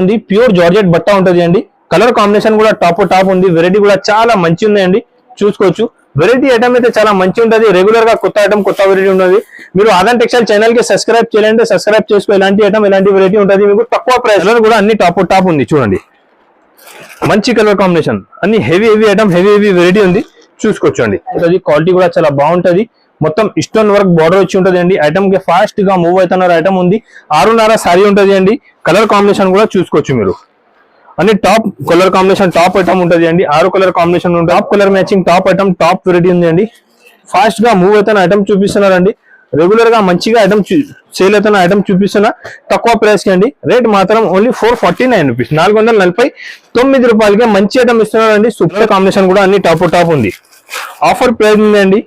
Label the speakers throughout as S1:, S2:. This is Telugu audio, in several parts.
S1: ఉంది. ప్యూర్ జార్జెట్ బట్ట ఉంటుంది అండి. కలర్ కాంబినేషన్ కూడా టాప్ టాప్ ఉంది. వెరైటీ కూడా చాలా మంచి ఉందండి చూసుకోవచ్చు. వెరైటీ ఐటమ్ అయితే చాలా మంచి ఉంటుంది. రెగ్యులర్గా కొత్త ఐటమ్ కొత్త వెరైటీ ఉంటుంది మీరు ఆదాన్ టెక్స్టైల్ ఛానల్కి సబ్స్క్రైబ్ చేయాలంటే సబ్స్క్రైబ్ చేసుకో. ఎలాంటి ఐటమ్ ఎలాంటి వెరైటీ ఉంటుంది మీకు తక్కువ ప్రైస్లో కూడా అన్ని టాప్ టాప్ ఉంది. చూడండి. మంచి కలర్ కాంబినేషన్ అన్ని heavy heavy item heavy heavy variety ఉంది. చూసుకోవచ్చండి అది క్వాలిటీ కూడా చాలా బాగుంటుంది. మొత్తం ఇస్టోన్ వర్క్ బార్డర్ వచ్చి ఉంటుంది అండి ఐటమ్కి ఫాస్ట్గా మూవ్ అవుతున్నారు ఐటమ్ ఉంది. ఆరున్నర సారీ ఉంటుంది అండి కలర్ కాంబినేషన్ కూడా చూసుకోవచ్చు మీరు. అన్ని top colour combination top item ఉంటుంది అండి ఆరు కలర్ కాంబినేషన్ ఉంటుంది top colour matching top item top variety ఉంది అండి ఫాస్ట్గా మూవ్ అవుతున్న ఐటమ్ చూపిస్తున్నారండి. రెగ్యులర్గా మంచిగా ఐటమ్ సేల్ అవుతున్న ఐటమ్ చూపిస్తున్నా తక్కువ ప్రైస్కి అండి. రేట్ మాత్రం only four forty nine rupees నాలుగు వందల నలభై తొమ్మిది రూపాయలకి మంచి ఐటమ్ ఇస్తున్నారండి. సూపర్ కాంబినేషన్ కూడా అన్ని టాప్ టాప్ ఉంది. ఆఫర్ ప్రైస్ ఉందండి.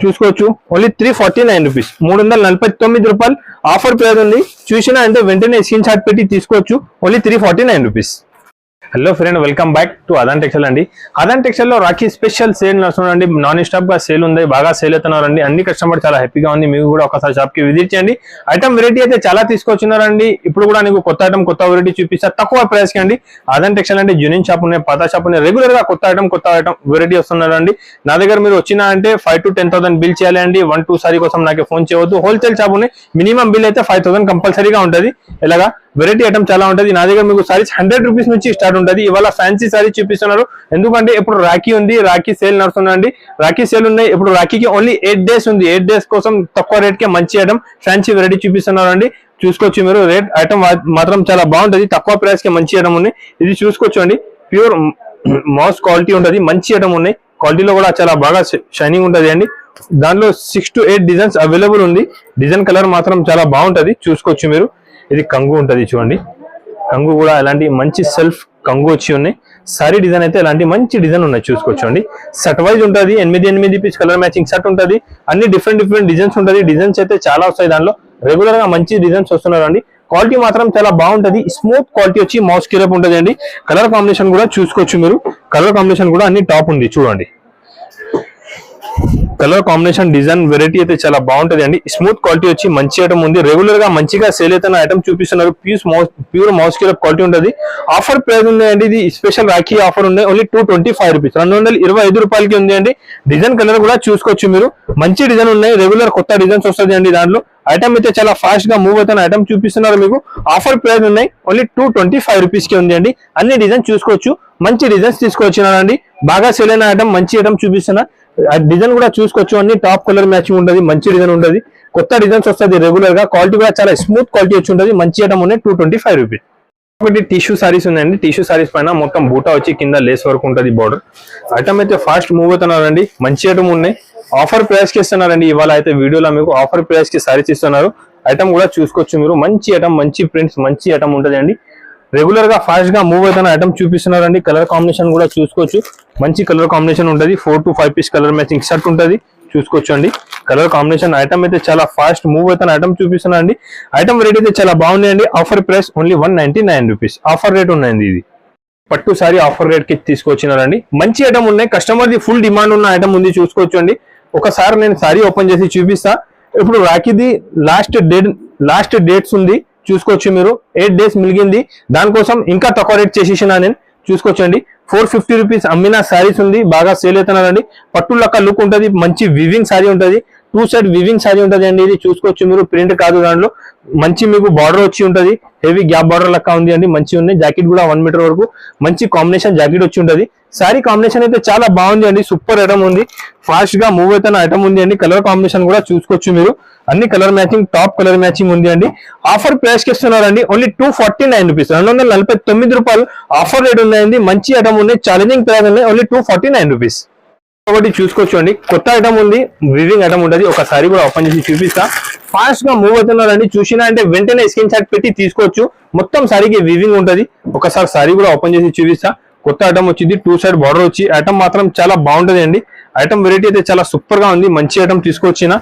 S1: చూసుకోవచ్చు. Only three forty nine rupees మూడు వందల నలభై తొమ్మిది రూపాయలు ఆఫర్ పేరు ఉంది. చూసినా అంటే వెంటనే స్క్రీన్ షాట్ పెట్టి తీసుకోవచ్చు. Only three forty nine rupees hello friend welcome back to Adan textile అండి. అదాన్ టెక్స్టైల్లో రాఖీ స్పెషల్ సేల్ నడుస్తుందండి నాన్ స్టాప్గా సేల్ ఉంది బాగా సేల్ అవుతున్నారండి అన్ని కస్టమర్ చాలా హ్యాపీగా ఉంది. మీకు కూడా ఒకసారి షాప్కి విజిట్ చేయండి. ఐటమ్ వెరైటీ అయితే చాలా తీసుకొచ్చినారండి ఇప్పుడు కూడా నీకు కొత్త ఐటమ్ కొత్త వెరైటీ చూపిస్తా. తక్కువ ప్రైస్కి అండి. అదాన్ టెక్స్టైల్ అంటే జూనియన్ షాప్ ఉన్నాయి పాత షాప్ ఉన్నాయి. రెగ్యులర్గా కొత్త ఐటమ్ కొత్త ఐటమ్ వెరైటీ వస్తున్నారండి. నా దగ్గర మీరు వచ్చినా అంటే five to ten thousand bill చేయాలి అండి. వన్ టూ సారీ కోసం నాకు ఫోన్ చేయవద్దు. హోల్సేల్ షాప్ ఉన్నాయి. మినిమం బిల్ అయితే ఫైవ్ థౌసండ్ కంపల్సరీగా ఉంటుంది. ఎలాగా? వెరైటీ ఐటమ్ చాలా ఉంటుంది. నా దగ్గర మీకు సారీస్ హండ్రెడ్ రూపీస్ నుంచి స్టార్ట్ ఉంటుంది. ఇవాళ ఫ్యాన్సీ సారీ చూపిస్తున్నారు. ఎందుకంటే ఇప్పుడు రాఖీ ఉంది. రాఖీ సేల్ నడుస్తుందండి. రాఖీ సేల్ ఉన్నాయి. ఇప్పుడు రాఖీకి ఓన్లీ ఎయిట్ డేస్ ఉంది. ఎయిట్ డేస్ కోసం తక్కువ రేట్కే మంచి ఐటమ్ ఫ్యాన్సీ వెరైటీ చూపిస్తున్నారు అండి చూసుకోవచ్చు మీరు. రేట్ ఐటమ్ మాత్రం చాలా బాగుంటుంది. తక్కువ ప్రైస్కి మంచి ఐటమ్ ఉంది ఇది చూసుకోవచ్చు అండి ప్యూర్ మౌస్ క్వాలిటీ ఉంటుంది. మంచి ఐటమ్ ఉన్నాయి. క్వాలిటీలో కూడా చాలా బాగా షైనింగ్ ఉంటుంది అండి. దాంట్లో six to eight designs available ఉంది. డిజైన్ కలర్ మాత్రం చాలా బాగుంటుంది. చూసుకోవచ్చు మీరు. ఇది కంగు ఉంటుంది చూడండి. కంగు కూడా ఎలాంటి మంచి సెల్ఫ్ కంగు వచ్చి ఉన్నాయి. సారీ డిజైన్ అయితే ఎలాంటి మంచి డిజైన్ ఉన్నాయి చూసుకోవచ్చు అండి సెట్ వైజ్ ఉంటుంది ఎనిమిది ఎనిమిది పీస్ కలర్ మ్యాచింగ్ సెట్ ఉంటుంది. అన్ని డిఫరెంట్ డిఫరెంట్ డిజైన్స్ ఉంటుంది. డిజైన్స్ అయితే చాలా వస్తాయి దానిలో రెగ్యులర్గా మంచి డిజైన్స్ వస్తున్నారు అండి క్వాలిటీ మాత్రం చాలా బాగుంటుంది. స్మూత్ క్వాలిటీ వచ్చి మౌస్ కిరప్ ఉంటుంది అండి కలర్ కాంబినేషన్ కూడా చూసుకోవచ్చు మీరు. కలర్ కాంబినేషన్ కూడా అన్ని టాప్ ఉంది చూడండి. కలర్ కాంబినేషన్ డిజైన్ వెరైటీ అయితే చాలా బాగుంటది అండి. స్మూత్ క్వాలిటీ వచ్చి మంచి ఐటమ్ ఉంది. రెగ్యులర్గా మంచిగా సేల్ అయితే ఐటమ్ చూపిస్తున్నారు. ప్యూస్ మౌస్ ప్యూర్ మౌస్ కిలో క్వాలిటీ ఉంటుంది. ఆఫర్ ప్రైస్ ఉంది అండి ఇది స్పెషల్ రాఖీ ఆఫర్ ఉంది. Only two twenty five rupees రెండు వందల ఇరవై ఐదు రూపాయలకి ఉంది అండి. డిజైన్ కలర్ కూడా చూసుకోవచ్చు మీరు. మంచి డిజైన్ ఉన్నాయి. రెగ్యులర్ కొత్త డిజైన్స్ వస్తుంది అండి దాంట్లో. ఐటమ్ అయితే చాలా ఫాస్ట్గా మూవ్ అవుతున్న ఐటమ్ చూపిస్తున్నారు మీకు. ఆఫర్ ప్రైస్ ఉన్నాయి. ఓన్లీ టూ ట్వంటీ ఫైవ్ రూపీస్కి ఉంది అండి. అన్ని డిజైన్ చూసుకోవచ్చు. మంచి డిజైన్స్ తీసుకొచ్చినారండి. బాగా సెల్ అయిన ఐటమ్ మంచి ఐటమ్ చూపిస్తున్నా డిజైన్ కూడా చూసుకోవచ్చు అన్ని టాప్ కలర్ మ్యాచింగ్ ఉంటుంది మంచి డిజైన్ ఉంటుంది కొత్త డిజైన్స్ వస్తుంది రెగ్యులర్గా. క్వాలిటీ కూడా చాలా స్మూత్ క్వాలిటీ వచ్చి ఉంటుంది. మంచి ఐటమ్ ఉన్నాయి టూ ట్వంటీ ఫైవ్ రూపీస్ ఒకటి టిష్యూ సారీస్ ఉన్నాయండి. టిష్యూ సారీస్ పైన మొత్తం బూటా వచ్చి కింద లేస్ వరకు ఉంటుంది బార్డర్ ఐటమ్ అయితే ఫాస్ట్ మూవ్ అవుతున్నారండి. మంచి ఐటమ్ ఉన్నాయి. ఆఫర్ ప్రైస్కి ఇస్తున్నారండి. ఇవాళ అయితే వీడియోలో మీకు ఆఫర్ ప్రైస్కి సారీస్ ఇస్తున్నారు. ఐటమ్ కూడా చూసుకోవచ్చు మీరు. మంచి ఐటమ్ మంచి ప్రింట్స్ మంచి ఐటమ్ ఉంటుంది అండి రెగ్యులర్గా ఫాస్ట్గా మూవ్ అవుతున్న ఐటమ్ చూపిస్తున్నారండి కలర్ కాంబినేషన్ కూడా చూసుకోవచ్చు. మంచి కలర్ కాంబినేషన్ ఉంటుంది. Four to five piece colour matching shirt ఉంటుంది. చూసుకోవచ్చు అండి కలర్ కాంబినేషన్ ఐటమ్ అయితే చాలా ఫాస్ట్ మూవ్ అవుతున్న ఐటమ్ చూపిస్తున్నారండి. ఐటమ్ రేట్ అయితే చాలా బాగున్నాయండి. Offer price only one ninety nine rupees offer rate ఉన్నాయండి ఇది. పట్టు సారీ ఆఫర్ రేట్కి తీసుకొచ్చినారండి. మంచి ఐటమ్ ఉన్నాయి. కస్టమర్ది ఫుల్ డిమాండ్ ఉన్న ఐటమ్ ఉంది చూసుకోవచ్చు అండి ఒకసారి నేను సారీ ఓపెన్ చేసి చూపిస్తా. ఇప్పుడు రాఖీది లాస్ట్ డేట్ లాస్ట్ డేట్స్ ఉంది. చూసుకోవచ్చు మీరు. ఎయిట్ డేస్ మిలిగింది దానికోసం ఇంకా తక్కువ రేట్ చేసేసిన నేను చూసుకోవచ్చండి. ఫోర్ ఫిఫ్టీ రూపీస్ అమ్మిన శారీస్ ఉంది. బాగా సేల్ అవుతున్నారండి పట్టు లెక్క లుక్ ఉంటుంది. మంచి వివింగ్ శారీ ఉంటుంది. టూ సైడ్ వివింగ్ సారీ ఉంటుంది అండి ఇది చూసుకోవచ్చు మీరు ప్రింట్ కాదు దాంట్లో. మంచి మీకు బార్డర్ వచ్చి ఉంటుంది. హెవీ గ్యాప్ బార్డర్ లెక్క ఉంది అండి మంచి ఉంది జాకెట్ కూడా వన్ మీటర్ వరకు. మంచి కాంబినేషన్ జాకెట్ వచ్చి ఉంటుంది. సారీ కాంబినేషన్ అయితే చాలా బాగుంది అండి సూపర్ ఐటమ్ ఉంది. ఫాస్ట్గా మూవ్ అవుతున్న ఐటమ్ ఉంది అండి. కలర్ కాంబినేషన్ కూడా చూసుకోవచ్చు మీరు. అన్ని colour matching top colour matching ఉంది అండి. ఆఫర్ ప్రైస్కి ఇస్తున్నారండి only two forty nine rupees రెండు వందల నలభై తొమ్మిది రూపాయలు ఆఫర్ రేట్ ఉన్నాయండి. మంచి ఐటమ్ ఉంది ఛాలెంజింగ్ ప్రైస్ ఉన్నాయి only two forty nine rupees కాబట్టి చూసుకోవచ్చు అండి కొత్త ఐటమ్ ఉంది వివింగ్ ఐటమ్ ఉంటుంది. ఒకసారి కూడా ఓపెన్ చేసి చూపిస్తా. ఫాస్ట్గా మూవ్ అవుతున్నారండి. చూసినా అంటే వెంటనే స్క్రీన్ షాట్ పెట్టి తీసుకోవచ్చు. మొత్తం సారీకి వివింగ్ ఉంటుంది. ఒకసారి సారీ కూడా ఓపెన్ చేసి చూపిస్తా. కొత్త ఐటమ్ వచ్చింది టూ సైడ్ బార్డర్ వచ్చి ఐటమ్ మాత్రం చాలా బాగుంటుంది అండి ఐటమ్ వెరైటీ అయితే చాలా సూపర్గా ఉంది. మంచి ఐటమ్ తీసుకొచ్చిన.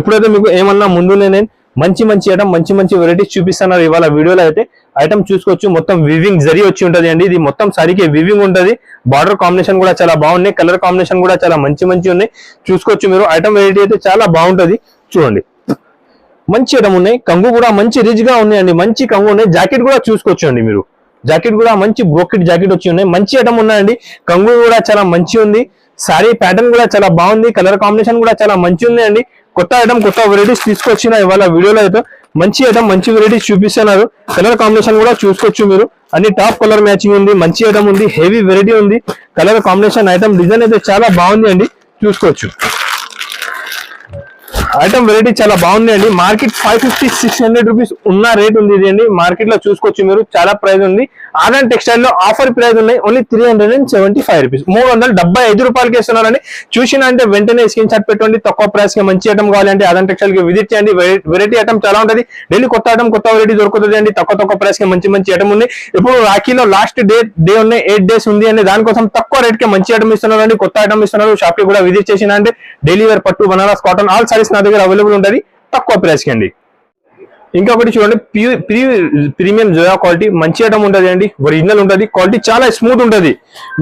S1: ఎప్పుడైతే మీకు ఏమన్నా ముందునే నేను మంచి మంచి ఐటమ్ మంచి మంచి వెరైటీస్ చూపిస్తున్నారు ఇవాళ వీడియోలో అయితే. ఐటమ్ చూసుకోవచ్చు. మొత్తం వివింగ్ జరి వచ్చి ఉంటది అండి. ఇది మొత్తం సారీకి వివింగ్ ఉంటది. బార్డర్ కాంబినేషన్ కూడా చాలా బాగున్నాయి. కలర్ కాంబినేషన్ కూడా చాలా మంచి మంచి ఉన్నాయి. చూసుకోవచ్చు మీరు. ఐటమ్ వెరైటీ అయితే చాలా బాగుంటది. చూడండి. మంచి ఐటమ్ ఉన్నాయి. కంగు కూడా మంచి రిచ్గా ఉన్నాయండి మంచి కంగు ఉన్నాయి. జాకెట్ కూడా చూసుకోవచ్చు అండి మీరు. జాకెట్ కూడా మంచి బ్రోకెట్ జాకెట్ వచ్చి ఉన్నాయి. మంచి ఐటమ్ ఉన్నాయండి. కంగు కూడా చాలా మంచి ఉంది. సారీ ప్యాటర్న్ కూడా చాలా బాగుంది. కలర్ కాంబినేషన్ కూడా చాలా మంచి ఉంది అండి. కొత్త ఐటమ్ కొత్త వెరైటీస్ తీసుకొచ్చిన ఇవాళ వీడియోలో అయితే మంచి ఐటమ్ మంచి వెరైటీస్ చూపిస్తున్నారు. కలర్ కాంబినేషన్ కూడా చూసుకోవచ్చు మీరు. అన్ని టాప్ కలర్ మ్యాచింగ్ ఉంది మంచి ఐటమ్ ఉంది హెవీ వెరైటీ ఉంది. కలర్ కాంబినేషన్ ఐటమ్ డిజైన్ అయితే చాలా బాగుంది అండి. చూసుకోవచ్చు. ఐటమ్ వెరైటీ చాలా బాగుంది అండి. Market five fifty six hundred rupees ఉన్న రేట్ ఉంది ఇది అండి. మార్కెట్లో చూసుకోవచ్చు మీరు. చాలా ప్రైస్ ఉంది. ఆదాన్ టెక్స్టైల్లో ఆఫర్ ప్రైస్ ఉన్నాయి. Only three hundred and seventy five rupees మూడు వందల డెబ్బై ఐదు రూపాయలకి ఇస్తున్నారండి చూసిన అంటే వెంటనే స్క్రీన్ షాట్ పెట్టుకోండి తక్కువ ప్రైస్కి మంచి ఐటమ్ కావాలంటే ఆదాన్ టెక్స్టైల్కి విజిట్ చేయండి. వెరైటీ ఐటమ్ చాలా ఉంటుంది. డైలీ కొత్త ఐటమ్ కొత్త వెరైటీ దొరుకుతుంది అండి. తక్కువ తక్కువ ప్రైస్కి మంచి మంచి ఐటమ్ ఉంది ఇప్పుడు రాఖీలో లాస్ట్ డే డే ఉన్నాయి ఎయిట్ డేస్ ఉంది అండి. దానికోసం తక్కువ రేట్కి మంచి ఐటమ్ ఇస్తున్నారు అండి కొత్త ఐటమ్ ఇస్తున్నారు. షాప్కి కూడా విజిట్ చేసిన అంటే డైలీ వేర్ పట్టు బనారస్ కాటన్ ఆల్ సారీస్ నా దగ్గర అవైలబుల్ ఉంటుంది తక్కువ ప్రైస్కి అండి. ఇంకొకటి చూడండి ప్రీ ప్రీమియం జోయా క్వాలిటీ మంచి ఐటమ్ ఉంటుంది అండి. ఒరిజినల్ ఉంటుంది క్వాలిటీ చాలా స్మూత్ ఉంటుంది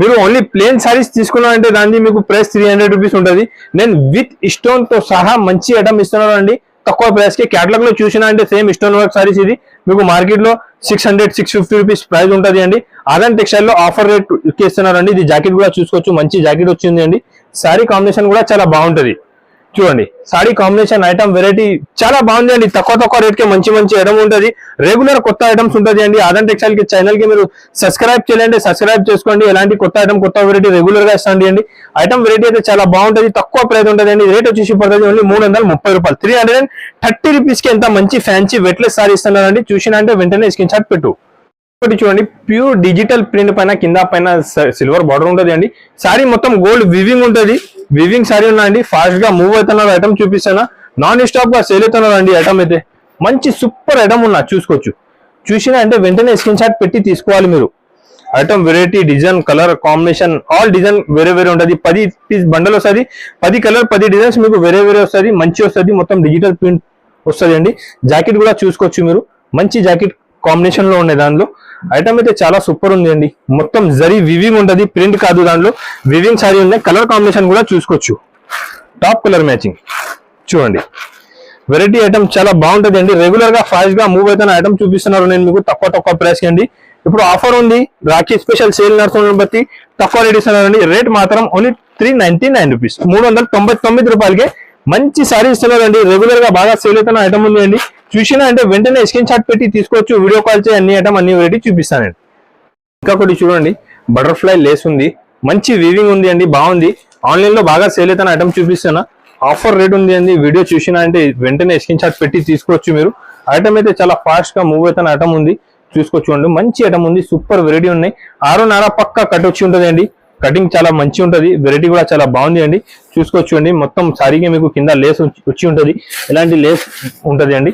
S1: మీరు ఓన్లీ ప్లేన్ సారీస్ తీసుకున్నారంటే దానికి మీకు ప్రైస్ త్రీ హండ్రెడ్ రూపీస్ ఉంటుంది నేను విత్ స్టోన్తో సహా మంచి ఐటమ్ ఇస్తున్నాను అండి తక్కువ ప్రైస్కి క్యాటలాగ్లో చూసినా అంటే సేమ్ స్టోన్ వర్క్ సారీస్ ఇది. మీకు మార్కెట్లో six hundred six fifty rupees price ఉంటుంది అండి. ఆదాన్ టెక్స్టైల్లో ఆఫర్ రేట్ ఇస్తున్నారండి. ఇది జాకెట్ కూడా చూసుకోవచ్చు మంచి జాకెట్ వచ్చింది అండి సారీ కాంబినేషన్ కూడా చాలా బాగుంటుంది. చూడండి సారీ కాంబినేషన్ ఐటమ్ వెరైటీ చాలా బాగుంది అండి తక్కువ తక్కువ రేట్కి మంచి మంచి ఐటమ్ ఉంటుంది. రెగ్యులర్ కొత్త ఐటమ్స్ ఉంటుంది అండి. ఆదన్ టెక్స్టైల్కి ఛానల్కి మీరు సబ్స్క్రైబ్ చేయండి. సబ్స్క్రైబ్ చేసుకోండి. ఎలాంటి కొత్త ఐటమ్ కొత్త వెరైటీ రెగ్యులర్గా ఇస్తాండి అండి. ఐటమ్ వెరైటీ అయితే చాలా బాగుంటుంది. తక్కువ ప్రైస్ ఉంటుంది అండి. రేట్ వచ్చేసి పడుతుంది ఓన్లీ మూడు వందల ముప్పై రూపాయలు. త్రీ హండ్రెడ్ అండ్ థర్టీ రూపీస్కి ఎంత మంచి ఫ్యాన్సీ వెట్లెస్ సారీ ఇస్తున్నారండి. చూసినా అంటే వెంటనే స్క్రీన్ షాట్ పెట్టు. ఒకటి చూడండి. ప్యూర్ డిజిటల్ ప్రింట్ పైన కింద పైన సిల్వర్ బార్డర్ ఉంటుంది అండి. సారీ మొత్తం గోల్డ్ వివింగ్ ఉంటుంది. వివింగ్ సారీ ఉన్నాయండి. ఫాస్ట్గా మూవ్ అవుతున్నారు. ఐటమ్ చూపిస్తానా? నాన్ స్టాప్గా సేల్ అవుతున్నారండి ఐటమ్ అయితే. మంచి సూపర్ ఐటమ్ ఉన్నా చూసుకోవచ్చు. చూసినా అంటే వెంటనే స్క్రీన్ షాట్ పెట్టి తీసుకోవాలి మీరు. Item variety design colour combination all design వేరే వేరే ఉంటుంది. పది పీస్ బండల్ వస్తుంది. పది కలర్ పది డిజైన్స్ మీకు వేరే వేరే వస్తుంది. మంచి వస్తుంది. మొత్తం డిజిటల్ ప్రింట్ వస్తుంది అండి. జాకెట్ కూడా చూసుకోవచ్చు మీరు. మంచి జాకెట్ కాంబినేషన్లో ఉండే దానిలో ఐటమ్ అయితే చాలా సూపర్ ఉంది అండి మొత్తం జరీ వివింగ్ ఉంటుంది ప్రింట్ కాదు దాంట్లో. వివింగ్ సారీ ఉన్నాయి కలర్ కాంబినేషన్ కూడా చూసుకోవచ్చు. టాప్ కలర్ మ్యాచింగ్ చూడండి. వెరైటీ ఐటమ్ చాలా బాగుంటుంది అండి రెగ్యులర్గా ఫాస్ట్గా మూవ్ అవుతున్న ఐటమ్ చూపిస్తున్నారు. నేను మీకు తక్కువ తక్కువ ప్రైస్ అండి. ఇప్పుడు ఆఫర్ ఉంది. రాఖీ స్పెషల్ సేల్ నడుస్తున్న బట్టి తక్కువ రేట్ ఇస్తున్నారండి. రేట్ మాత్రం only three ninety nine rupees మూడు వందల తొంభై తొమ్మిది రూపాయలకి మంచి సారీ ఇస్తున్నారండి. రెగ్యులర్గా బాగా సేల్ అవుతున్న ఐటమ్ ఉంది అండి. చూసినా అంటే వెంటనే స్క్రీన్ షాట్ పెట్టి తీసుకోవచ్చు వీడియో కాల్ చేసి అన్ని ఐటమ్ అన్ని వెరైటీ చూపిస్తానండి. ఇంకా ఒకటి చూడండి బటర్ఫ్లై లేస్ ఉంది మంచి వీవింగ్ ఉంది అండి బాగుంది. ఆన్లైన్లో బాగా సేల్ అవుతున్న ఐటమ్ చూపిస్తాను ఆఫర్ రేట్ ఉంది అండి వీడియో చూసినా అంటే వెంటనే స్క్రీన్ షాట్ పెట్టి తీసుకోవచ్చు మీరు. ఐటమ్ అయితే చాలా ఫాస్ట్గా మూవ్ అవుతున్న ఐటమ్ ఉంది చూసుకోవచ్చు అండి. మంచి ఐటమ్ ఉంది సూపర్ వెరైటీ ఉన్నాయి. ఆరున్నర పక్క కట్ వచ్చి ఉంటుంది అండి. కటింగ్ చాలా మంచి ఉంటుంది వెరైటీ కూడా చాలా బాగుంది అండి. చూసుకోవచ్చు అండి మొత్తం సారీగా మీకు కింద లేస్ వచ్చి ఉంటుంది. ఇలాంటి లేస్ ఉంటుంది అండి?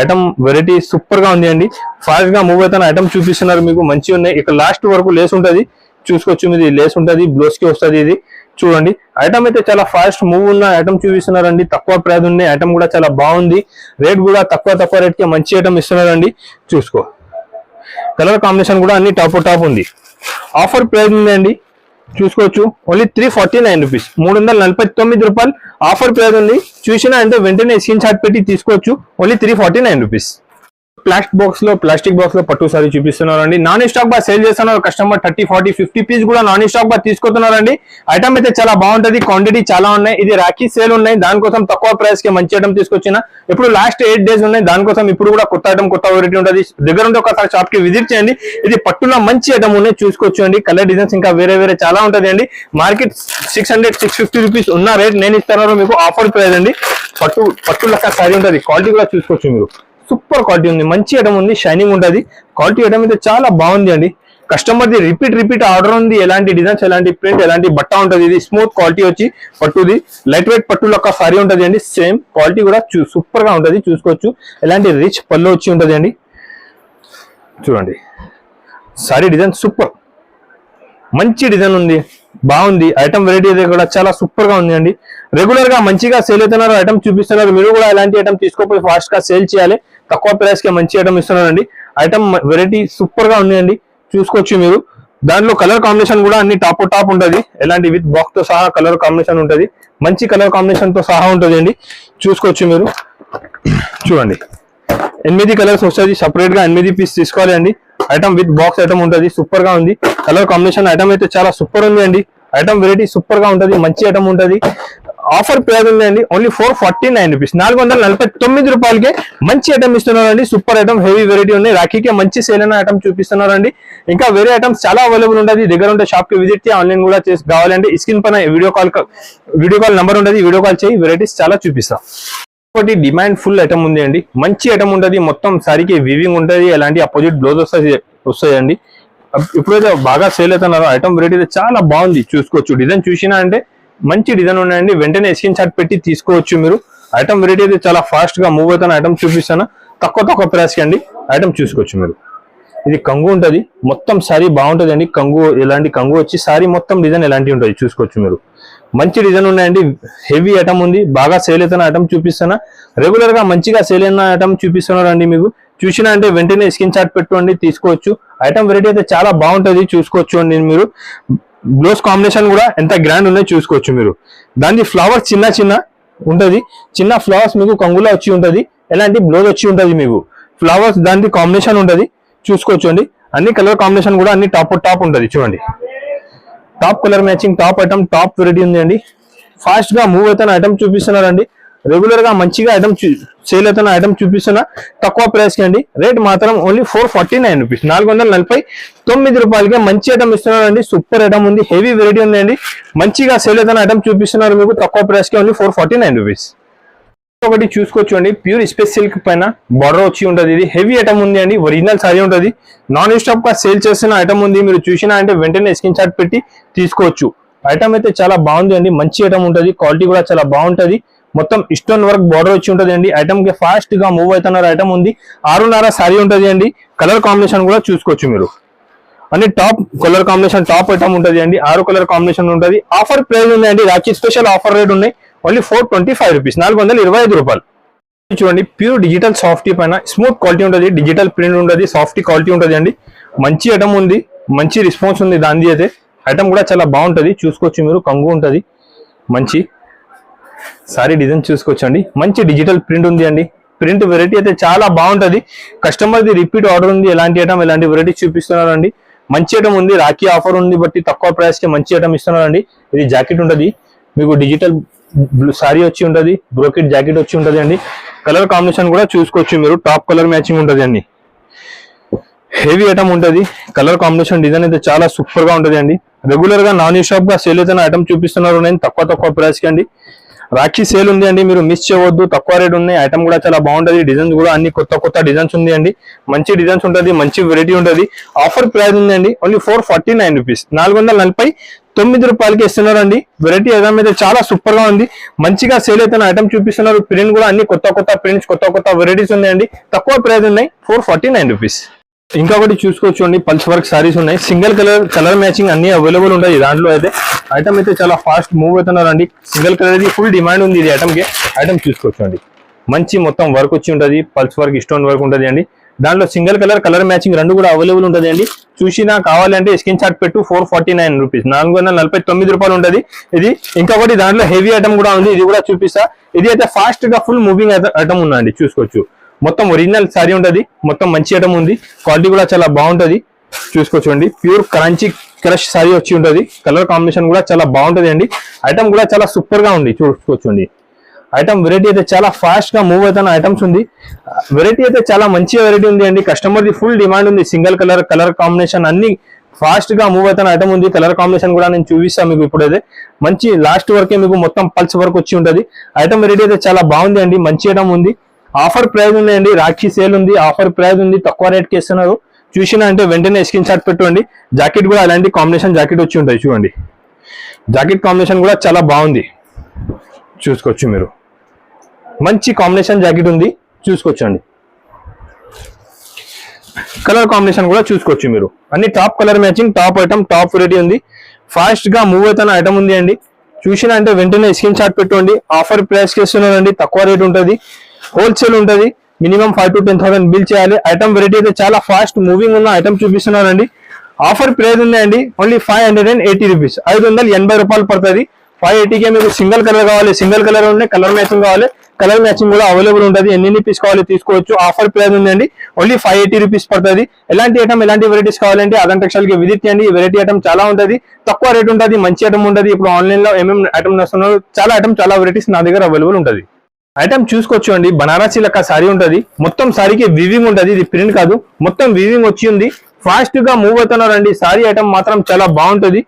S1: ఐటమ్ వెరైటీ సూపర్గా ఉంది అండి ఫాస్ట్గా మూవ్ అయితే ఐటమ్ చూపిస్తున్నారు మీకు. మంచి ఉన్నాయి. ఇక్కడ లాస్ట్ వరకు లేస్ ఉంటుంది. చూసుకోవచ్చు మీది. లేస్ ఉంటుంది. బ్లౌజ్కి వస్తుంది ఇది. చూడండి. ఐటమ్ అయితే చాలా ఫాస్ట్ మూవ్ ఉన్న ఐటమ్ చూపిస్తున్నారండి. తక్కువ ప్రైజ్ ఉన్నాయి. ఐటమ్ కూడా చాలా బాగుంది. రేట్ కూడా తక్కువ తక్కువ రేట్కి మంచి ఐటమ్ ఇస్తున్నారండి. చూసుకో. కలర్ కాంబినేషన్ కూడా అన్ని టాప్ టాప్ ఉంది. ఆఫర్ ప్రైజ్ ఉందండి. చూసుకోవచ్చు. Only three forty nine rupees మూడు వందల నలభై తొమ్మిది రూపాయలు ఆఫర్ పేరు ఉంది. చూసినా అంటే వెంటనే స్క్రీన్ షాట్ పెట్టి తీసుకోవచ్చు. Only three forty nine rupees plastic బాక్స్లో ప్లాస్టిక్ బాక్స్లో పట్టు సారీ చూపిస్తున్నారండి. నాన్ స్టాక్ బా సేల్ చేస్తున్నారు customer thirty forty fifty piece కూడా నాన్ స్టాక్గా తీసుకుంటున్నారండి ఐటమ్ అయితే చాలా బాగుంటది క్వాంటిటీ చాలా ఉన్నాయి. ఇది రాఖీ సేల్ ఉన్నాయి. దానికోసం తక్కువ ప్రైస్కి మంచి ఐటమ్ తీసుకొచ్చిన. ఇప్పుడు లాస్ట్ ఎయిట్ డేస్ ఉన్నాయి. దానికోసం ఇప్పుడు కూడా కొత్త ఐటమ్ కొత్త వెరైటీ ఉంటుంది. దగ్గర ఉంటే ఒకసారి షాప్కి విజిట్ చేయండి. ఇది పట్టులో మంచి ఐటమ్ ఉన్నాయి. చూసుకోవచ్చు అండి కలర్ డిజైన్స్ ఇంకా వేరే వేరే చాలా ఉంటుంది అండి market six hundred six fifty rupees ఉన్న రేట్ నేను ఇస్తాను మీకు ఆఫర్ ప్రైస్ అండి. పట్టు పట్టు లెక్క సారీ ఉంటుంది. క్వాలిటీ కూడా చూసుకోవచ్చు మీరు. సూపర్ క్వాలిటీ ఉంది మంచి ఐటమ్ ఉంది షైనింగ్ ఉంటుంది. క్వాలిటీ ఐటమ్ అయితే చాలా బాగుంది అండి. కస్టమర్ది రిపీట్ రిపీట్ ఆర్డర్ ఉంది. ఎలాంటి డిజైన్స్ ఎలాంటి ప్రింట్ ఎలాంటి బట్ట ఉంటుంది. ఇది స్మూత్ క్వాలిటీ వచ్చి పట్టుది. లైట్ వెయిట్ పట్టులో ఒక సారీ ఉంటుంది అండి. సేమ్ క్వాలిటీ కూడా సూపర్గా ఉంటుంది. చూసుకోవచ్చు. ఎలాంటి రిచ్ పళ్ళు వచ్చి ఉంటుంది అండి. చూడండి. సారీ డిజైన్ సూపర్ మంచి డిజైన్ ఉంది. బాగుంది. ఐటమ్ వెరైటీ అయితే కూడా చాలా సూపర్గా ఉంది అండి. రెగ్యులర్గా మంచిగా సేల్ అవుతున్నారు. ఐటమ్ చూపిస్తున్నారు. మీరు కూడా ఎలాంటి ఐటమ్ తీసుకోపోయి ఫాస్ట్గా సేల్ చేయాలి. తక్కువ ప్రైస్కి మంచి ఐటమ్ ఇస్తున్నారండి. ఐటమ్ వెరైటీ సూపర్గా ఉన్నాయండి. చూసుకోవచ్చు మీరు. దాంట్లో కలర్ కాంబినేషన్ కూడా అన్ని టాప్ టాప్ ఉంటుంది. ఎలాంటి విత్ బాక్స్తో సహా కలర్ కాంబినేషన్ ఉంటుంది. మంచి కలర్ కాంబినేషన్తో సహా ఉంటుంది అండి చూసుకోవచ్చు మీరు. చూడండి. ఎనిమిది కలర్స్ వస్తుంది సపరేట్గా ఎనిమిది పీస్ తీసుకోవాలి అండి. ఐటమ్ విత్ బాక్స్ ఐటమ్ ఉంటుంది. సూపర్గా ఉంది. కలర్ కాంబినేషన్ ఐటమ్ అయితే చాలా సూపర్ ఉంది అండి. ఐటమ్ వెరైటీ సూపర్గా ఉంటుంది. మంచి ఐటమ్ ఉంటుంది. ఆఫర్ ప్రైస్ ఉందండి. Only four forty nine rupees నాలుగు వందల నలభై తొమ్మిది రూపాయలకి మంచి ఐటమ్ ఇస్తున్నారండి. సూపర్ ఐటమ్ హెవీ వెరైటీ ఉన్నాయి. రాఖీకి మంచి సేల్ అయిన ఐటమ్ చూపిస్తున్నారండి. ఇంకా వేరే ఐటమ్స్ చాలా అవైలబుల్ ఉంటుంది దగ్గర ఉంటే షాప్కి విజిట్ చేయి. ఆన్లైన్ కూడా చేసి కావాలంటే స్క్రీన్ పైన video call video call number ఉంటుంది వీడియో కాల్ చేయి. వెరైటీస్ చాలా చూపిస్తాం. ఒకటి డిమాండ్ ఫుల్ ఐటమ్ ఉంది అండి. మంచి ఐటమ్ ఉంటుంది మొత్తం సారీకి వివింగ్ ఉంటుంది. ఎలాంటి అపోజిట్ బ్లౌజ్ వస్తాయి. వస్తాయండి. ఇప్పుడైతే బాగా సేల్ అవుతున్నారు. ఐటమ్ వెరైటీ అయితే చాలా బాగుంది. చూసుకోవచ్చు. డిజైన్ చూసినా అంటే మంచి డిజైన్ ఉన్నాయండి. వెంటనే స్క్రీన్ షాట్ పెట్టి తీసుకోవచ్చు మీరు. ఐటమ్ వెరైటీ అయితే చాలా ఫాస్ట్గా మూవ్ అవుతున్న ఐటమ్ చూపిస్తాను. తక్కువ తక్కువ ప్రైస్కి అండి. ఐటమ్ చూసుకోవచ్చు మీరు. ఇది కంగు ఉంటుంది. మొత్తం సారీ బాగుంటుంది అండి. కంగు ఇలాంటి కంగు వచ్చి సారీ మొత్తం డిజైన్ ఎలాంటి ఉంటుంది చూసుకోవచ్చు మీరు. మంచి డిజైన్ ఉన్నాయండి. హెవీ ఐటమ్ ఉంది. బాగా సేల్ అవుతున్న ఐటమ్ చూపిస్తాను. రెగ్యులర్గా మంచిగా సేల్ అయిన ఐటమ్ చూపిస్తున్నారు అండి మీకు. చూసినా అంటే వెంటనే స్క్రీన్ షాట్ పెట్టుకోండి తీసుకోవచ్చు. ఐటమ్ వెరైటీ అయితే చాలా బాగుంటుంది. చూసుకోవచ్చు అండి మీరు. బ్లౌజ్ కాంబినేషన్ కూడా ఎంత గ్రాండ్ ఉన్నాయో చూసుకోవచ్చు మీరు. దాని ఫ్లవర్స్ చిన్న చిన్న ఉంటది. చిన్న ఫ్లవర్స్ మీకు కంగులో వచ్చి ఉంటది. ఎలాంటి బ్లౌజ్ వచ్చి ఉంటది మీకు. ఫ్లవర్స్ దాని కాంబినేషన్ ఉంటది. చూసుకోవచ్చు అండి. అన్ని కలర్ కాంబినేషన్ కూడా అన్ని టాప్ టాప్ ఉంటది. చూడండి. Top colour matching top item top variety ఉంది అండి. ఫాస్ట్గా మూవ్ అవుతున్న ఐటమ్ చూపిస్తున్నారండి. రెగ్యులర్గా మంచిగా ఐటమ్ సేల్ అవుతున్న ఐటమ్ చూపిస్తున్నా తక్కువ ప్రైస్కి అండి. రేట్ మాత్రం only four forty nine rupees నాలుగు వందల నలభై తొమ్మిది రూపాయలకి మంచి ఐటమ్ ఇస్తున్నారండి. సూపర్ ఐటమ్ ఉంది. హెవీ వెరైటీ ఉంది అండి మంచిగా సేల్ అవుతున్న ఐటమ్ చూపిస్తున్నారు మీకు. తక్కువ ప్రైస్కి only four forty nine rupees ఒకటి చూసుకోవచ్చు అండి ప్యూర్ స్పేస్ సిల్క్ పైన బార్డర్ వచ్చి ఉంటుంది. ఇది హెవీ ఐటమ్ ఉంది అండి. ఒరిజినల్ సారీ ఉంటుంది. నాన్ స్టాప్గా సేల్ చేస్తున్న ఐటమ్ ఉంది. మీరు చూసినా అంటే వెంటనే స్క్రీన్ షాట్ పెట్టి తీసుకోవచ్చు. ఐటమ్ అయితే చాలా బాగుంది అండి. మంచి ఐటమ్ ఉంటుంది. క్వాలిటీ కూడా చాలా బాగుంటుంది. మొత్తం స్టోన్ వర్క్ బార్డర్ వచ్చి ఉంటుంది అండి ఐటమ్కి ఫాస్ట్గా మూవ్ అవుతున్నారు ఐటమ్ ఉంది. ఆరున్నర సారీ ఉంటుంది అండి కలర్ కాంబినేషన్ కూడా చూసుకోవచ్చు మీరు. అన్ని top colour combination top item ఉంటుంది అండి ఆరు కలర్ కాంబినేషన్ ఉంటుంది. ఆఫర్ ప్రైస్ ఉందండి. అండి రాఖీ స్పెషల్ ఆఫర్ రేట్ ఉన్నాయి. Only four twenty five rupees నాలుగు వందల ఇరవై ఐదు రూపాయలు. చూడండి ప్యూర్ డిజిటల్ సాఫ్టీ పైన స్మూత్ క్వాలిటీ ఉంటుంది. డిజిటల్ ప్రింట్ ఉంటుంది. సాఫ్టీ క్వాలిటీ ఉంటుంది అండి మంచి ఐటమ్ ఉంది. మంచి రెస్పాన్స్ ఉంది దాని అయితే. ఐటమ్ కూడా చాలా బాగుంటుంది. చూసుకోవచ్చు మీరు. కంగు ఉంటుంది. మంచి. సారీ డిజైన్ చూసుకోవచ్చండి. మంచి డిజిటల్ ప్రింట్ ఉంది అండి. ప్రింట్ వెరైటీ అయితే చాలా బాగుంటుంది. కస్టమర్ది రిపీట్ ఆర్డర్ ఉంది. ఎలాంటి ఐటమ్ ఎలాంటి వెరైటీ చూపిస్తున్నారండి. మంచి ఐటమ్ ఉంది. రాఖీ ఆఫర్ ఉంది బట్టి తక్కువ ప్రైస్కి మంచి ఐటమ్ ఇస్తున్నారండి. ఇది జాకెట్ ఉంటుంది. మీకు డిజిటల్ సారీ వచ్చి ఉంటుంది. బ్రోకెట్ జాకెట్ వచ్చి ఉంటుంది అండి. కలర్ కాంబినేషన్ కూడా చూసుకోవచ్చు మీరు. టాప్ కలర్ మ్యాచింగ్ ఉంటుంది అండి. హెవీ ఐటమ్ ఉంటుంది. కలర్ కాంబినేషన్ డిజైన్ అయితే చాలా సూపర్గా ఉంటుంది అండి. రెగ్యులర్గా నాన్ షాప్గా సేల్ అయితే ఐటమ్ చూపిస్తున్నారు నేను తక్కువ తక్కువ ప్రైస్కి అండి. రాఖీ సేల్ ఉంది అండి మీరు మిస్ చేయవద్దు. తక్కువ రేట్ ఉన్నాయి. ఐటమ్ కూడా చాలా బాగుంటుంది. డిజైన్స్ కూడా అన్ని కొత్త కొత్త డిజైన్స్ ఉంది అండి. మంచి డిజైన్స్ ఉంటుంది మంచి వెరైటీ ఉంటుంది. ఆఫర్ ప్రైస్ ఉంది అండి. Only four forty nine rupees నాలుగు వందల నలభై తొమ్మిది రూపాయలకి ఇస్తున్నారండి వెరైటీ ఐటమ్ అయితే చాలా సూపర్గా ఉంది. మంచిగా సేల్ అయితే ఐటమ్ చూపిస్తున్నారు. ప్రింట్ కూడా అన్ని కొత్త కొత్త ప్రింట్స్ కొత్త కొత్త వెరైటీస్ ఉన్నాయండి తక్కువ ప్రైస్ ఉన్నాయి. ఫోర్ ఫార్టీ నైన్ రూపీస్ ఇంకొకటి చూసుకోవచ్చు అండి. పల్స్ వర్క్ సారీస్ ఉన్నాయి. సింగిల్ కలర్ కలర్ మ్యాచింగ్ అన్ని అవైలబుల్ ఉంటాయి దాంట్లో అయితే. ఐటమ్ అయితే చాలా fast move అవుతున్నారండి. Single colour the full demand ఉంది ఇది ఐటమ్కి. ఐటమ్ చూసుకోవచ్చు అండి. మంచి మొత్తం వర్క్ వచ్చి ఉంటది. పల్స్ వర్క్ ఇష్టం వర్క్ ఉంటది అండి. దాంట్లో సింగిల్ కలర్ కలర్ మ్యాచింగ్ రెండు కూడా అవైలబుల్ ఉంటుంది అండి. చూసినా కావాలంటే స్కిన్ షాట్ పెట్టు ఫోర్ ఫార్టీ నైన్ రూపీస్ నాలుగు వందల నలభై తొమ్మిది రూపాయలు ఉంటుంది. ఇది ఇంకొకటి దాంట్లో హెవీ ఐటమ్ కూడా ఉంది. ఇది కూడా చూపిస్తా. ఇది అయితే ఫాస్ట్గా ఫుల్ మూవింగ్ ఐటమ్ ఉందండి. చూసుకోవచ్చు. మొత్తం ఒరిజినల్ సారీ ఉంటుంది. మొత్తం మంచి ఐటమ్ ఉంది. క్వాలిటీ కూడా చాలా బాగుంటుంది. చూసుకోవచ్చు అండి ప్యూర్ క్రంచీ క్రష్ సారీ వచ్చి ఉంటుంది. కలర్ కాంబినేషన్ కూడా చాలా బాగుంటుంది అండి. ఐటమ్ కూడా చాలా సూపర్గా ఉంది. చూసుకోవచ్చు అండి ఐటమ్ వెరైటీ అయితే చాలా ఫాస్ట్గా మూవ్ అవుతున్న ఐటమ్స్ ఉంది. వెరైటీ అయితే చాలా మంచి వెరైటీ ఉంది అండి. కస్టమర్ది ఫుల్ డిమాండ్ ఉంది. సింగిల్ కలర్ కలర్ కాంబినేషన్ అన్ని ఫాస్ట్గా మూవ్ అవుతున్న ఐటమ్ ఉంది. కలర్ కాంబినేషన్ కూడా నేను చూపిస్తాను మీకు ఇప్పుడైతే. మంచి లాస్ట్ వరకే మీకు మొత్తం పల్స్ వరకు వచ్చి ఉంటుంది. ఐటమ్ వెరైటీ అయితే చాలా బాగుంది అండి. మంచి ఐటమ్ ఉంది. ఆఫర్ ప్రైస్ ఉందండి రాఖీ సేల్ ఉంది ఆఫర్ ప్రైస్ ఉంది తక్కువ రేట్కి ఇస్తున్నారు. చూసినా అంటే వెంటనే స్క్రీన్ షాట్ పెట్టుకోండి జాకెట్ కూడా అలాంటి కాంబినేషన్ జాకెట్ వచ్చి ఉంటాయి చూడండి. జాకెట్ కాంబినేషన్ కూడా చాలా బాగుంది. చూసుకోవచ్చు మీరు. మంచి కాంబినేషన్ జాకెట్ ఉంది చూసుకోవచ్చండి. కలర్ కాంబినేషన్ కూడా చూసుకోవచ్చు మీరు. అన్ని top colour matching top item top variety ఉంది. ఫాస్ట్గా మూవ్ అవుతున్న ఐటమ్ ఉంది అండి. చూసినా అంటే వెంటనే స్క్రీన్ షాట్ పెట్టుకోండి ఆఫర్ ప్రైస్కి ఇస్తున్నారండి తక్కువ రేట్ ఉంటుంది. హోల్సేల్ ఉంటుంది. Minimum five to ten thousand bill చేయాలి. ఐటమ్ వెరైటీ అయితే చాలా ఫాస్ట్ మూవింగ్ ఉన్న ఐటమ్ చూపిస్తున్నానండి. ఆఫర్ ప్రైస్ ఉందండి. Only five hundred and eighty rupees ఐదు వందల ఎనభై రూపాయలు పడుతుంది. ఫైవ్ ఎయిటీకే మీకు సింగిల్ కలర్ కావాలి. సింగిల్ కలర్ ఉన్నాయి కలర్ మ్యాచింగ్ కావాలి. కలర్ మ్యాచింగ్ కూడా అవైలబుల్ ఉంటుంది. ఎన్ని పీస్ కావాలి తీసుకోవచ్చు. ఆఫర్ ప్రైస్ ఉందండి. ఓన్లీ ఫైవ్ ఎయిటీ రూపీస్ పడుతుంది. ఎలాంటి ఐటమ్ ఎలాంటి వెరైటీస్ కావాలంటే అదంత విజిట్ చేయండి. వెరైటీ ఐటమ్ చాలా ఉంటుంది. తక్కువ రేట్ ఉంటుంది. మంచి ఐటమ్ ఉంటుంది. ఇప్పుడు ఆన్లైన్లో ఏమేమి ఐటమ్ వస్తున్నారో చాలా ఐటమ్ చాలా వెరైటీస్ నా దగ్గర అవైలబుల్ ఉంటుంది. ఐటమ్ చూసుకోవచ్చు అండి బనారసీ లెక్క సారీ ఉంటుంది. మొత్తం సారీకి వివింగ్ ఉంటుంది. ఇది ప్రింట్ కాదు. మొత్తం వివింగ్ వచ్చి ఉంది. ఫాస్ట్గా మూవ్ అవుతున్నారండి సారీ ఐటమ్ మాత్రం చాలా బాగుంటుంది.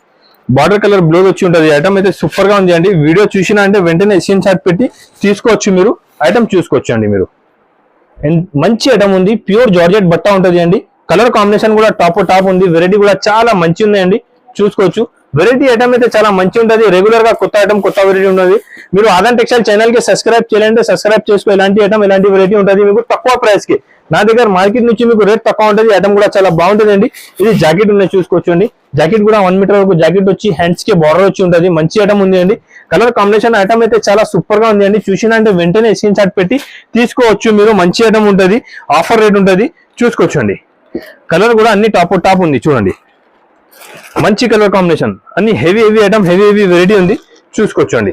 S1: బార్డర్ కలర్ బ్లూ వచ్చి ఉంటుంది. ఐటమ్ అయితే సూపర్గా ఉంది అండి. వీడియో చూసినా అంటే వెంటనే స్క్రీన్ షాట్ పెట్టి తీసుకోవచ్చు మీరు. ఐటమ్ చూసుకోవచ్చు అండి మీరు. మంచి ఐటమ్ ఉంది. ప్యూర్ జార్జెట్ బట్ట ఉంటుంది అండి. కలర్ కాంబినేషన్ కూడా టాప్ టాప్ ఉంది. వెరైటీ కూడా చాలా మంచి ఉందండి చూసుకోవచ్చు. వెరైటీ ఐటమ్ అయితే చాలా మంచి ఉంటుంది రెగ్యులర్గా కొత్త ఐటమ్ కొత్త వెరైటీ ఉంటుంది మీరు ఆదాన్ టెక్స్టైల్ ఛానల్కి సబ్స్క్రైబ్ చేయాలంటే సబ్స్క్రైబ్ చేసుకో. ఎలాంటి ఐటమ్ ఎలాంటి వెరైటీ ఉంటుంది మీకు తక్కువ ప్రైస్కి. నా దగ్గర మార్కెట్ నుంచి మీకు రేట్ తక్కువ ఉంటుంది. ఐటమ్ కూడా చాలా బాగుంటుంది అండి ఇది జాకెట్ ఉన్నది చూసుకోవచ్చు అండి జాకెట్ కూడా వన్ మీటర్ వరకు జాకెట్ వచ్చి హ్యాండ్స్కి బార్డర్ వచ్చి ఉంటుంది. మంచి ఐటమ్ ఉంది అండి. కలర్ కాంబినేషన్ ఐటమ్ అయితే చాలా సూపర్గా ఉంది అండి. చూసినంటే వెంటనే స్క్రీన్ షాట్ పెట్టి తీసుకోవచ్చు మీరు. మంచి ఐటమ్ ఉంటుంది. ఆఫర్ రేట్ ఉంటుంది. చూసుకోవచ్చు అండి కలర్ కూడా అన్ని టాప్ టాప్ ఉంది. చూడండి. మంచి కలర్ కాంబినేషన్. అన్ని heavy heavy item heavy heavy variety ఉంది. చూసుకోవచ్చు అండి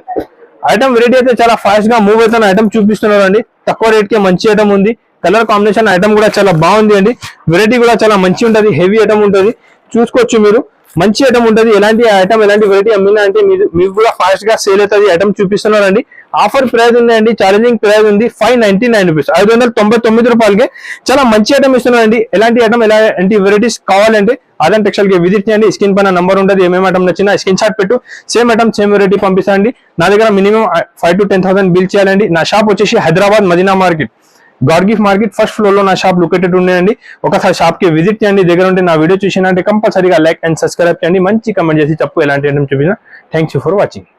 S1: ఐటమ్ వెరైటీ అయితే చాలా ఫాస్ట్గా మూవ్ అవుతున్న ఐటమ్ చూపిస్తున్నారు అండి తక్కువ రేట్కి మంచి ఐటమ్ ఉంది. కలర్ కాంబినేషన్ ఐటమ్ కూడా చాలా బాగుంది అండి. వెరైటీ కూడా చాలా మంచి ఉంటుంది. హెవీ ఐటమ్ ఉంటుంది. చూసుకోవచ్చు మీరు. మంచి ఐటమ్ ఉంటుంది. ఎలాంటి ఐటమ్ ఎలాంటి వెరైటీ అమ్మినా అంటే మీరు మీకు కూడా ఫాస్ట్గా సేల్ అవుతుంది. ఐటమ్ చూపిస్తున్నారండి ఆఫర్ ప్రైస్ ఉందండి. ఛాలెంజింగ్ ప్రైస్ ఉంది. ఫైవ్ నైన్టీ నైన్ రూపీస్ ఐదు వందల తొంభై తొమ్మిది రూపాయలకి చాలా మంచి ఐటమ్ ఇస్తున్నారండి ఎలాంటి ఐటమ్ ఎలాంటి వెరైటీస్ కావాలంటే అదన్ టెక్స్టైల్కి విజిట్ చేయండి. స్క్రీన్ పైన నంబర్ ఉంటుంది. ఏమేమి ఐటమ్ నచ్చినా స్క్రీన్ షాట్ పెట్టు. సేమ్ ఐటమ్ సేమ్ వెరైటీ పంపిస్తాండి నా దగ్గర minimum five to ten thousand bill చేయాలండి. నా షాప్ వచ్చేసి హైదరాబాద్ మదీనా మార్కెట్. గాడ్గిఫ్ మార్కెట్ ఫస్ట్ ఫ్లోర్లో నా షాప్ లొకేటెడ్ ఉండేయండి ఒకసారి షాప్కి విజిట్ చేయండి. దగ్గర ఉంటే నా వీడియో చూసినంటే కంపల్సరీగా లైక్ అండ్ సబ్స్క్రైబ్ చేయండి. మంచి కమెంట్ చేసి చెప్పు ఎలాంటి చూపించిన థ్యాంక్ ఫర్ వాచింగ్